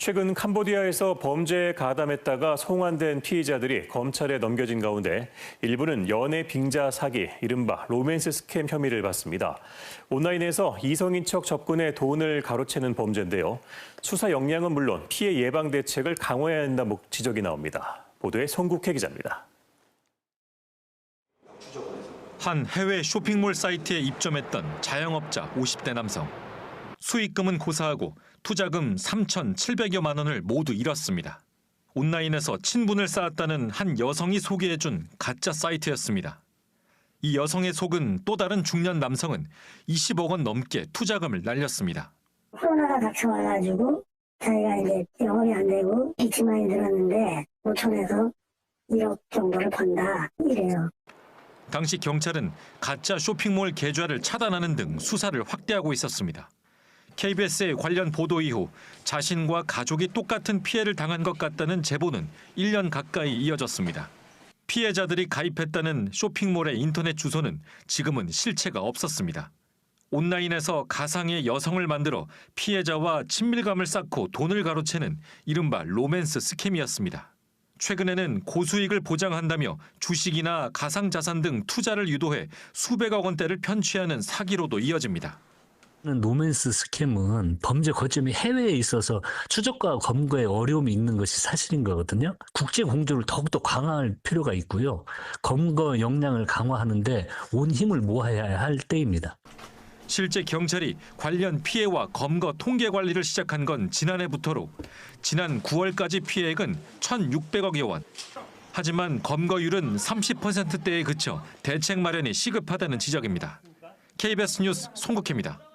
최근 캄보디아에서 범죄에 가담했다가 송환된 피의자들이 검찰에 넘겨진 가운데 일부는 연애 빙자 사기, 이른바 로맨스 스캠 혐의를 받습니다. 온라인에서 이성인 척 접근해 돈을 가로채는 범죄인데요. 수사 역량은 물론 피해 예방 대책을 강화해야 한다는 지적이 나옵니다. 보도에 송국혜 기자입니다. 한 해외 쇼핑몰 사이트에 입점했던 자영업자 50대 남성. 수익금은 고사하고 투자금 3,700여만 원을 모두 잃었습니다. 온라인에서 친분을 쌓았다는 한 여성이 소개해준 가짜 사이트였습니다. 이 여성의 속은 또 다른 중년 남성은 20억 원 넘게 투자금을 날렸습니다. 코로나가 닥쳐와가지고 자기가 이제 영업이 안 되고 빚이 많이 들었는데 5천에서 1억 정도를 번다 이래요. 당시 경찰은 가짜 쇼핑몰 계좌를 차단하는 등 수사를 확대하고 있었습니다. KBS의 관련 보도 이후 자신과 가족이 똑같은 피해를 당한 것 같다는 제보는 1년 가까이 이어졌습니다. 피해자들이 가입했다는 쇼핑몰의 인터넷 주소는 지금은 실체가 없었습니다. 온라인에서 가상의 여성을 만들어 피해자와 친밀감을 쌓고 돈을 가로채는 이른바 로맨스 스캠이었습니다. 최근에는 고수익을 보장한다며 주식이나 가상자산 등 투자를 유도해 수백억 원대를 편취하는 사기로도 이어집니다. 로맨스 스캠은 범죄 거점이 해외에 있어서 추적과 검거에 어려움이 있는 것이 사실인 거거든요. 국제 공조를 더욱더 강화할 필요가 있고요. 검거 역량을 강화하는데 온 힘을 모아야 할 때입니다. 실제 경찰이 관련 피해와 검거 통계 관리를 시작한 건 지난해부터로 지난 9월까지 피해액은 1,600억여 원. 하지만 검거율은 30%대에 그쳐 대책 마련이 시급하다는 지적입니다. KBS 뉴스 송국혜입니다.